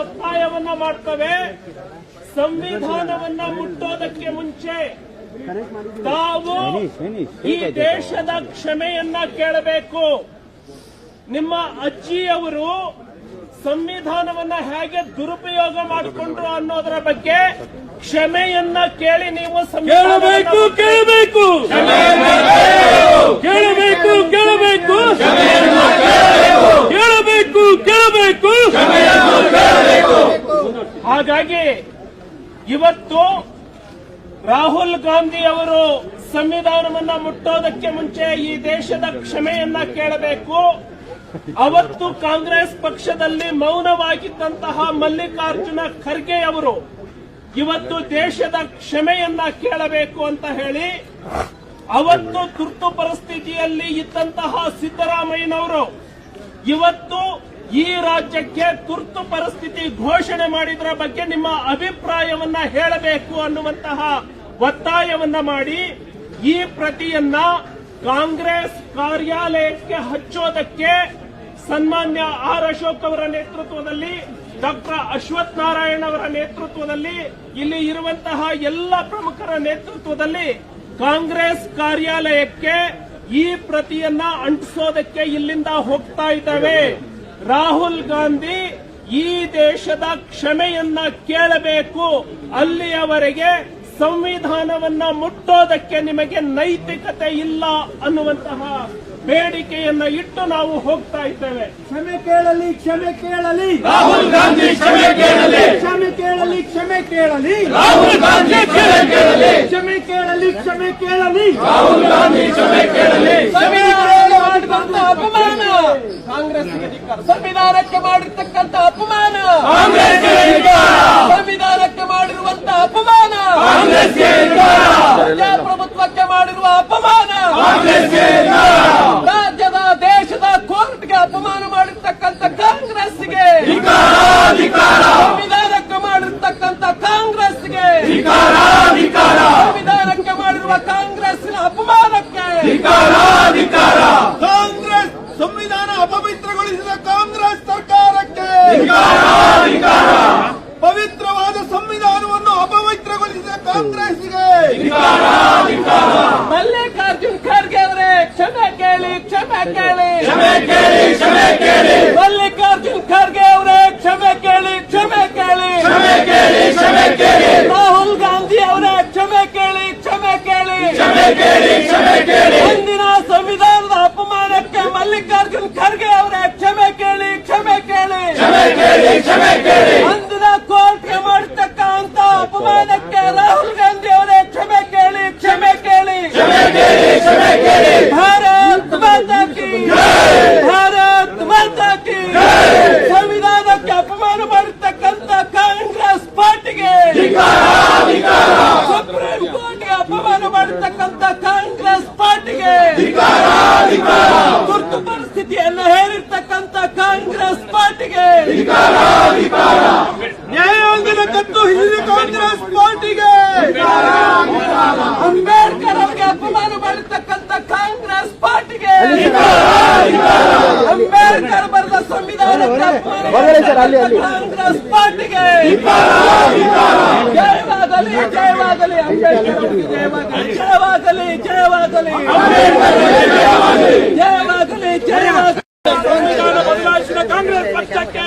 ಒತ್ತಾಯವನ್ನ ಮಾಡ್ತವೆ. ಸಂವಿಧಾನವನ್ನ ಮುಟ್ಟೋದಕ್ಕೆ ಮುಂಚೆ ತಾವು ಈ ದೇಶದ ಕ್ಷಮೆಯನ್ನ ಕೇಳಬೇಕು. ನಿಮ್ಮ ಅಜ್ಜಿಯವರು ಸಂವಿಧಾನವನ್ನ ಹೇಗೆ ದುರುಪಯೋಗ ಮಾಡಿಕೊಂಡ್ರು ಅನ್ನೋದರ ಬಗ್ಗೆ ಕ್ಷಮೆಯನ್ನ ಕೇಳಿ ನೀವು ಕೇಳಬೇಕು ಕೇಳಬೇಕು. ಕೇಳಬೇಕು. ಕೇಳಬೇಕು. ಹಾಗಾಗಿ ಇವತ್ತು ರಾಹುಲ್ ಗಾಂಧಿ ಅವರು ಸಂವಿಧಾನವನ್ನ ಮುಟ್ಟೋದಕ್ಕೆ ಮುಂಚೆ ಈ ದೇಶದ ಕ್ಷಮೆಯನ್ನ ಕೇಳಬೇಕು. ಅವತ್ತು ಕಾಂಗ್ರೆಸ್ ಪಕ್ಷದಲ್ಲಿ ಮೌನವಾಗಿದ್ದಂತಹ ಮಲ್ಲಿಕಾರ್ಜುನ ಖರ್ಗೆ ಅವರು ಇವತ್ತು ದೇಶದ ಕ್ಷಮೆಯನ್ನ ಕೇಳಬೇಕು ಅಂತ ಹೇಳಿ ಅವತ್ತು ತುರ್ತು ಪರಿಸ್ಥಿತಿಯಲ್ಲಿ ಇದ್ದಂತಹ ಸಿದ್ದರಾಮಯ್ಯನವರು ಇವತ್ತು ಈ ರಾಜ್ಯಕ್ಕೆ ತುರ್ತು ಪರಿಸ್ಥಿತಿ ಘೋಷಣೆ ಮಾಡಿದ್ರ ಬಗ್ಗೆ ನಿಮ್ಮ ಅಭಿಪ್ರಾಯವನ್ನ ಹೇಳಬೇಕು ಅನ್ನುವಂತಹ ಒತ್ತಾಯವನ್ನ ಮಾಡಿ ಈ ಪ್ರತಿಯನ್ನ ಕಾಂಗ್ರೆಸ್ ಕಾರ್ಯಾಲಯಕ್ಕೆ ಹಚ್ಚೋದಕ್ಕೆ ಸನ್ಮಾನ್ಯ ಆರ್ ಅಶೋಕ್ ಅವರ ನೇತೃತ್ವದಲ್ಲಿ, ಡಾಕ್ಟರ್ ಅಶ್ವಥ್ ನಾರಾಯಣ್ ಅವರ ನೇತೃತ್ವದಲ್ಲಿ, ಇಲ್ಲಿ ಇರುವಂತಹ ಎಲ್ಲ ಪ್ರಮುಖರ ನೇತೃತ್ವದಲ್ಲಿ ಕಾಂಗ್ರೆಸ್ ಕಾರ್ಯಾಲಯಕ್ಕೆ ಈ ಪ್ರತಿಯನ್ನ ಅಂಟಿಸೋದಕ್ಕೆ ಇಲ್ಲಿಂದ ಹೋಗ್ತಾ ಇದ್ದಾವೆ. ರಾಹುಲ್ ಗಾಂಧಿ ಈ ದೇಶದ ಕ್ಷಮೆಯನ್ನ ಕೇಳಬೇಕು ಅಲ್ಲಿಯವರೆಗೆ ಸಂವಿಧಾನವನ್ನ ಮುಟ್ಟೋದಕ್ಕೆ ನಿಮಗೆ ನೈತಿಕತೆ ಇಲ್ಲ ಅನ್ನುವಂತಹ ಬೇಡಿಕೆಯನ್ನ ಇಟ್ಟು ನಾವು ಹೋಗ್ತಾ ಇದ್ದೇವೆ. ಕ್ಷಮೆ ಕೇಳಲಿ ಕ್ಷಮೆ ಕೇಳಲಿ. ರಾಹುಲ್ ಗಾಂಧಿ ಕ್ಷಮೆ ಕೇಳಲಿ. ಕ್ಷಮೆ ಕೇಳಲಿ ಕ್ಷಮೆ ಕೇಳಲಿ. ರಾಹುಲ್ ಗಾಂಧಿ ಕ್ಷಮೆ ಕೇಳಲಿ. ಕ್ಷಮೆ ಕೇಳಲಿ ಕ್ಷಮೆ ಕೇಳಲಿ. ರಾಹುಲ್ ಗಾಂಧಿ ಕ್ಷಮೆ ಕೇಳಲಿ ಸಂವಿಧಾನಕ್ಕೆ ಮಾಡಿದಂತ ಅಪಮಾನ ಕಾಂಗ್ರೆಸ್ಗೆ ಧಿಕ್ಕಾರ. ಸಂವಿಧಾನಕ್ಕೆ ಮಾಡಿರ್ತಕ್ಕಂಥ ಅಪಮಾನ ಕಾಂಗ್ರೆಸ್ಗೆ ಧಿಕ್ಕಾರ. ಸಂವಿಧಾನಕ್ಕೆ ಮಾಡಿರುವಂತ ಅಪಮಾನ ಕಾಂಗ್ರೆಸ್ಗೆ ಧಿಕ್ಕಾರ. ಪ್ರಜಾಪ್ರಭುತ್ವಕ್ಕೆ ಮಾಡಿರುವ ಅಪಮಾನ. ರಾಜ್ಯದ ದೇಶದ ಕೋರ್ಟ್ಗೆ ಅಪಮಾನ ಮಾಡಿರ್ತಕ್ಕಂಥ ಕಾಂಗ್ರೆಸ್ಗೆ ಸಂವಿಧಾನವನ್ನು ಅಪವಿತ್ರಗೊಳಿಸಿದ ಕಾಂಗ್ರೆಸ್ಗೆ ಧಿಕ್ಕಾರ, ಧಿಕ್ಕಾರ. ಮಲ್ಲಿಕಾರ್ಜುನ್ ಖರ್ಗೆ ಅವರೇ ಕ್ಷಮೆ ಕೇಳಿ ಕ್ಷಮೆ ಕೇಳಿ ಕ್ಷಮೆ ಕೇಳಿ ಕ್ಷಮೆ ಕೇಳಿ ಮಲ್ಲಿಕಾರ್ಜುನ್ ಖರ್ಗೆ ಅವರೇ ಕ್ಷಮೆ ಕೇಳಿ ಕ್ಷಮೆ ಕೇಳಿ ಕ್ಷಮೆ ಕೇಳಿ ಕ್ಷಮೆ ಕೇಳಿ ರಾಹುಲ್ ಗಾಂಧಿ ಅವರೇ ಕ್ಷಮೆ ಕೇಳಿ ಕ್ಷಮೆ ಕೇಳಿ ಕ್ಷಮೆ ಕೇಳಿ ಕ್ಷಮೆ ಕೇಳಿ ಹಿಂದಿನ ಸಂವಿಧಾನದ ಅಪಮಾನಕ್ಕೆ ಮಲ್ಲಿಕಾರ್ಜುನ್ ಖರ್ಗೆ ಅವರೇ ಕ್ಷಮೆ ಕೇಳಿ ಕ್ಷಮೆ ಕೇಳಿ ಕ್ಷಮೆ ಕೇಳಿ ಕ್ಷಮೆ ಕೇಳಿ ಅಂದಿನ ಕೋರ್ಟ್ಗೆ ಮಾಡತಕ್ಕಂತ ಅಪಮಾನಕ್ಕೆ ರಾಹುಲ್ ಗಾಂಧಿ ಅವರೇ ಕ್ಷಮೆ ಕೇಳಿ ಕ್ಷಮೆ ಕೇಳಿ ಕ್ಷಮೆ ಕೇಳಿ ಕ್ಷಮೆ ಕೇಳಿ ಭಾರತ್ ಮಾತಾ ಕಿ ಭಾರತ್ ಮಾತಾ ಕಿ ಸಂವಿಧಾನಕ್ಕೆ ಅಪಮಾನ ಮಾಡಿರ್ತಕ್ಕಂಥ ಕಾಂಗ್ರೆಸ್ ಪಾರ್ಟಿಗೆ ಸುಪ್ರೀಂ ಕೋರ್ಟ್ಗೆ ಅಪಮಾನ ಮಾಡಿರ್ತಕ್ಕಂಥ ಕಾಂಗ್ರೆಸ್ ಪಾರ್ಟಿಗೆ ತುರ್ತು ಪರಿಸ್ಥಿತಿಯನ್ನು ಹೇರಿರ್ತಕ್ಕಂಥ ಕಾಂಗ್ರೆಸ್ ಪಾರ್ಟಿಗೆ ನ್ಯಾಯಾಂಗದ ಕತ್ತು ಹಿಡಿದ ಕಾಂಗ್ರೆಸ್ ಪಾರ್ಟಿಗೆ! ಅಂಬೇಡ್ಕರ್ ಅವರಿಗೆ ಅಪಮಾನ ಮಾಡಿರ್ತಕ್ಕಂಥ ಕಾಂಗ್ರೆಸ್ ಪಾರ್ಟಿಗೆ! ಅಂಬೇಡ್ಕರ್ ಬರೆದ ಸಂವಿಧಾನಕ್ಕೆ ಕಾಂಗ್ರೆಸ್ ಪಾರ್ಟಿಗೆ! ಜಯವಾಗಲಿ ಜಯವಾಗಲಿ, ಅಂಬೇಡ್ಕರ್ ಜಯವಾಗಲಿ ಜಯವಾಗಲಿ ಜಯವಾಗಲಿ! ಜಯವಾಗಲಿ ಜಯವಾಗಲಿ! ಸಂವಿಧಾನ ಬದಲಾಯಿಸಿದ ಕಾಂಗ್ರೆಸ್ ಪಕ್ಷಕ್ಕೆ